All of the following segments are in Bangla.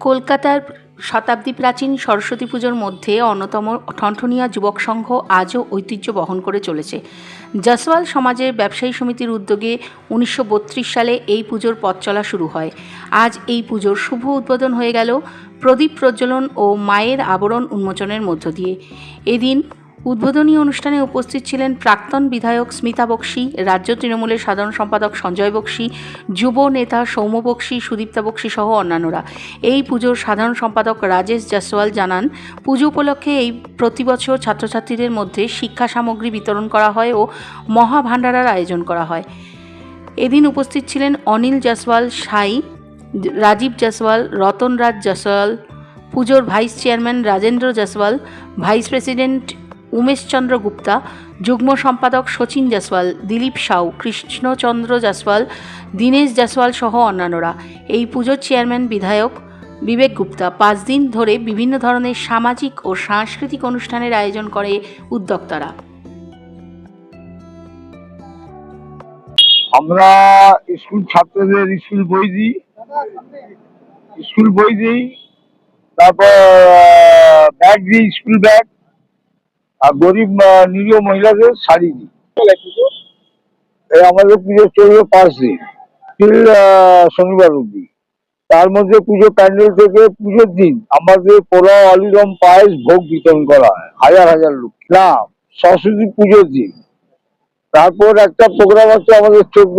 কলকাতার শতাব্দী প্রাচীন সরস্বতী পুজোর মধ্যে অন্যতম ঠনঠনিয়া যুবক সংঘ আজও ঐতিহ্য বহন করে চলেছে। জসওয়াল সমাজের ব্যবসায়ী সমিতির উদ্যোগে উনিশশো বত্রিশ সালে এই পুজোর পথ চলা শুরু হয়। আজ এই পুজোর শুভ উদ্বোধন হয়ে গেল প্রদীপ প্রজ্বলন ও মায়ের আবরণ উন্মোচনের মধ্য দিয়ে। এদিন উদ্বোধনী অনুষ্ঠানে উপস্থিত ছিলেন প্রাক্তন বিধায়ক স্মিতা বক্সি, রাজ্য তৃণমূলের সাধারণ সম্পাদক সঞ্জয় বক্সি, যুব নেতা সৌম্য বক্সি, সুদীপ্তা বক্সি সহ অন্যান্যরা। এই পুজোর সাধারণ সম্পাদক রাজেশ জাসওয়াল জানান, পুজো উপলক্ষে এই প্রতিবছর ছাত্রছাত্রীদের মধ্যে শিক্ষা সামগ্রী বিতরণ করা হয় ও মহাভাণ্ডারার আয়োজন করা হয়। এদিন উপস্থিত ছিলেন অনিল জাসওয়াল, সাই, রাজীব জাসওয়াল রতন রাজ জাসওয়াল, পুজোর vice chairman Rajendra Jaswal, vice president Umeshchandra Gupta, যুগ্ম সম্পাদক সচিন জাসওয়াল, দিলীপ সাউ, কৃষ্ণচন্দ্র জাসওয়াল, দীনেশ জাসওয়াল সহ অন্যান্যরা। এই পুজোর চেয়ারম্যান বিধায়ক বিবেক গুপ্তা। পাঁচ দিন ধরে বিভিন্ন ধরনের সামাজিক ও সাংস্কৃতিক অনুষ্ঠানের আয়োজন করে উদ্যোক্তারা। আমরা স্কুল ছাত্রদের স্কুল বই দিই। স্কুল বই দিই, তারপর ব্যাগ দিই, স্কুল ব্যাগ আর গরিব নিরীহ মহিলাদের শাড়ি দিই। আমাদের পুজো চলবে পাঁচ দিন তিল শনিবার অব্দি তার মধ্যে পুজো প্যান্ডেল থেকে পুজোর দিন আমাদের পোলাও আলুদম পায়েস ভোগ বিতরণ করা হয়, হাজার হাজার লোক। না সরস্বতী পুজোর দিন। তারপর একটা প্রোগ্রাম আছে আমাদের চোদ্দ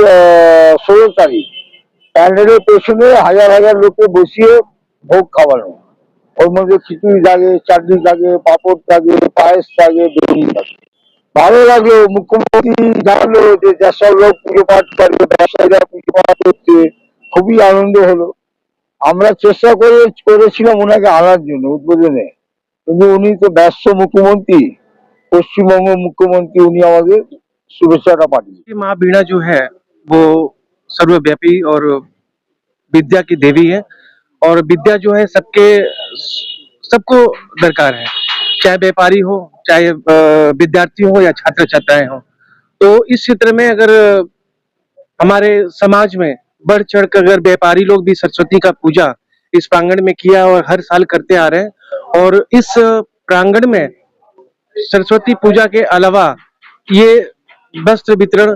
ষোলো তারিখ। প্যান্ডেলের পেছনে হাজার হাজার লোককে বসিয়ে ভোগ খাওয়ানো ওর মধ্যে খিচুড়ি থাকে চাটনি থাকে পাঁপড় থাকে পায়েস থাকে বেগুনি থাকে ভালো লাগলো মুখ্যমন্ত্রী জানলো যে যেসব লোক পুজো পাঠ করে ব্যবসায়ীরা পুজো পাঠ করছে খুবই আনন্দ হলো আমরা চেষ্টা করে করেছিলাম ওনাকে আনার জন্য উদ্বোধনে কিন্তু উনি তো ব্যস্ত মুখ্যমন্ত্রী পশ্চিমবঙ্গ মুখ্যমন্ত্রী উনি আমাদের শুভেচ্ছাটা পাঠিয়েছেন कि माँ बीणा जो है वो सर्वव्यापी और विद्या की देवी है और विद्या जो है सबके, सबको दरकार है। चाहे व्यापारी हो, चाहे विद्यार्थी हो या छात्र छात्राएँ हो। तो इस क्षेत्र में अगर हमारे समाज में बढ़ चढ़ कर अगर व्यापारी लोग भी सरस्वती का पूजा इस प्रांगण में किया और हर साल करते आ रहे हैं और इस प्रांगण में सरस्वती पूजा के अलावा ये वस्त्र वितरण,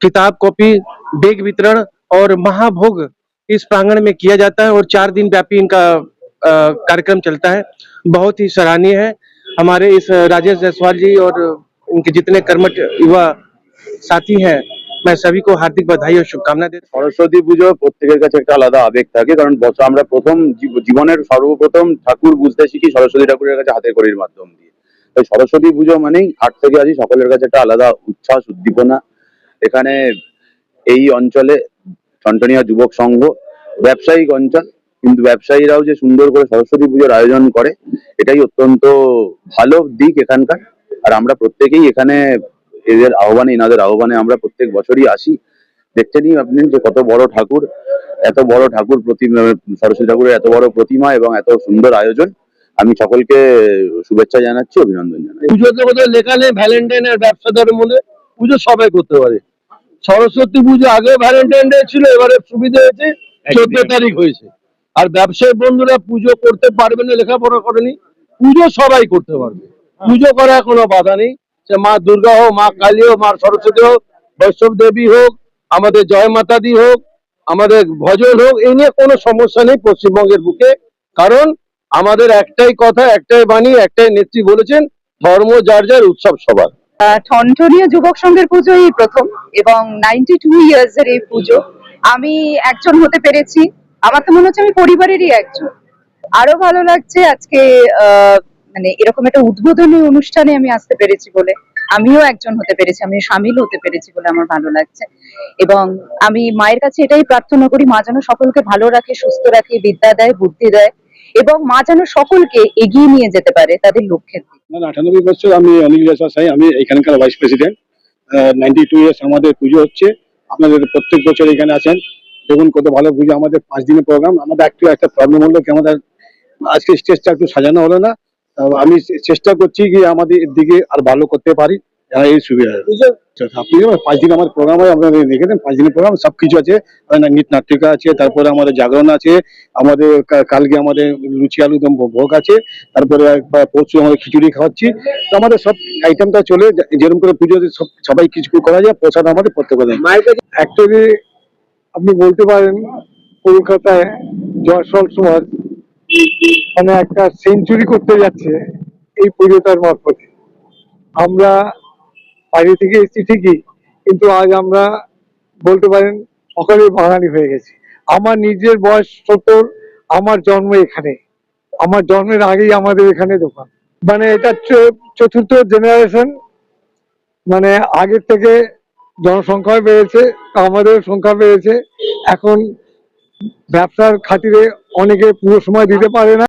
किताब कॉपी, बैग वितरण और महाभोग इस प्रांगण में किया जाता है और चार दिन व्यापी इनका अ, कार्यक्रम चलता है बहुत ही सराहनीय है हमारे इस राजेश जायसवाल जी और इनके जितने कर्मठ युवा साथी हैं मैं सभी को हार्दिक बधाई और शुभकामनाएं देता हूं। সরস্বতী পুজো প্রত্যেকের কাছে একটা আলাদা আবেগ থাকে কারণ বছর আমরা প্রথম জীব- জীবনের সর্বপ্রথম ঠাকুর বুঝতে শিখি সরস্বতী ঠাকুরের কাছে হাতের কড়ির মাধ্যম দিয়ে তাই সরস্বতী পুজো মানেই আট থেকে আজই সকলের কাছে একটা আলাদা উচ্ছ্বাস উদ্দীপনা এখানে এই অঞ্চলে ঠনঠনিয়া যুবক সংঘ ব্যবসায়িক অঞ্চল কিন্তু ব্যবসায়ীরাও যে সুন্দর করে সরস্বতী পুজোর আয়োজন করে, এটাই অত্যন্ত ভালো দিক এখানকার। আর আমরা প্রত্যেকেই এখানে এদের আহ্বানে, এনাদের আহ্বানে আমরা প্রত্যেক বছরই আসি। দেখছেনই আপনি যে কত বড় ঠাকুর, এত বড় ঠাকুর প্রতিমা, সরস্বতী ঠাকুরের এত বড় প্রতিমা এবং এত সুন্দর আয়োজন। আমি সকলকে শুভেচ্ছা জানাচ্ছি, অভিনন্দন জানাচ্ছি। পুজোতে লেখা নেই ভ্যালেন্টাইন পুজো সবাই করতে পারে। সরস্বতী পুজো আগে ভ্যালেন্টাইন ডে ছিল, এবারে সুবিধা হয়েছে। চোদ্দ তারিখ হয়েছে। আর ব্যবসায়ী বন্ধুরা পুজো করতে পারবে না লেখাপড়া করেনি পুজো সবাই করতে পারবে। পুজো করার কোনো বাধা নেই। সে মা দুর্গা হোক মা কালী হোক মা সরস্বতী হোক বৈষ্ণব দেবী হোক আমাদের জয় মাতাদি হোক আমাদের ভজন হোক এই নিয়ে কোনো সমস্যা নেই পশ্চিমবঙ্গের বুকে। কারণ আমাদের একটাই কথা একটাই বাণী একটাই নেত্রী বলেছেন ধর্ম যার যার উৎসব সবার। ঠনঠনিয়া যুবক সংঘের পুজো এই প্রথম এবং নাইনটি টু ইয়ার্স এর এই পুজো। আমি একজন হতে পেরেছি। আমার তো মনে হচ্ছে আমি পরিবারেরই একজন। আরও ভালো লাগছে আজকে মানে এরকম একটা উদ্বোধনী অনুষ্ঠানে আমি আসতে পেরেছি বলে। আমিও একজন হতে পেরেছি, আমি সামিল হতে পেরেছি বলে আমার ভালো লাগছে। এবং আমি মায়ের কাছে এটাই প্রার্থনা করি, মা যেন সকলকে ভালো রাখে, সুস্থ রাখে, বিদ্যা দেয়, বুদ্ধি দেয় এবং মা যেন সকলকে এগিয়ে নিয়ে যেতে পারে তাদের লক্ষ্যের দিকে। বছর আমি অনিল সাই, আমি এখানকার vice president. Ninety two years আমাদের পুজো হচ্ছে। আপনাদের প্রত্যেক বছর এখানে আছেন। দেখুন কত ভালো পুজো আমাদের পাঁচ দিনের প্রোগ্রাম আমাদের একটু একটা প্রবলেম হলো কি আমাদের আজকে স্টেজটা একটু সাজানো হলো না। আমি চেষ্টা করছি কি আমাদের দিকে আর ভালো করতে পারি। হ্যাঁ, এই সুবিধা আপনি পাঁচ দিন আমার প্রোগ্রাম হয় আপনারা দেখেছেন পাঁচ দিনের প্রোগ্রাম সব কিছু আছে নৃত্য নাট্যিকা আছে তারপরে আমাদের জাগরণ আছে আমাদের কালকে আমাদের লুচি আলুদম ভো- ভোগ আছে তারপরে একবার পরশু আমাদের খিচুড়ি খাওয়াচ্ছি। তো আমাদের সব আইটেমটা চলে যেরকম করে পুজো সব সবাই কিছু করা যায় প্রসাদ আমাদের প্রত্যেক দিন। অ্যাকচুয়ালি আপনি বলতে পারেন কলকাতায় জয়সল সমাজ মানে একটা সেঞ্চুরি করতে যাচ্ছে এই পুজোটার মারফতে। আমরা বাইরে থেকে এসেছি ঠিকই, কিন্তু আজ আমরা বলতে পারেন সকালে বাঙালি হয়ে গেছি। আমার নিজের বয়স সত্তর, আমার জন্ম এখানে। আমার জন্মের আগেই আমাদের এখানে দোকান। মানে এটা চতুর্থ জেনারেশন মানে আগের থেকে জনসংখ্যা বেড়েছে আমাদের সংখ্যা বেড়েছে। এখন ব্যবসার খাতিরে অনেকে পুরো সময় দিতে পারে না।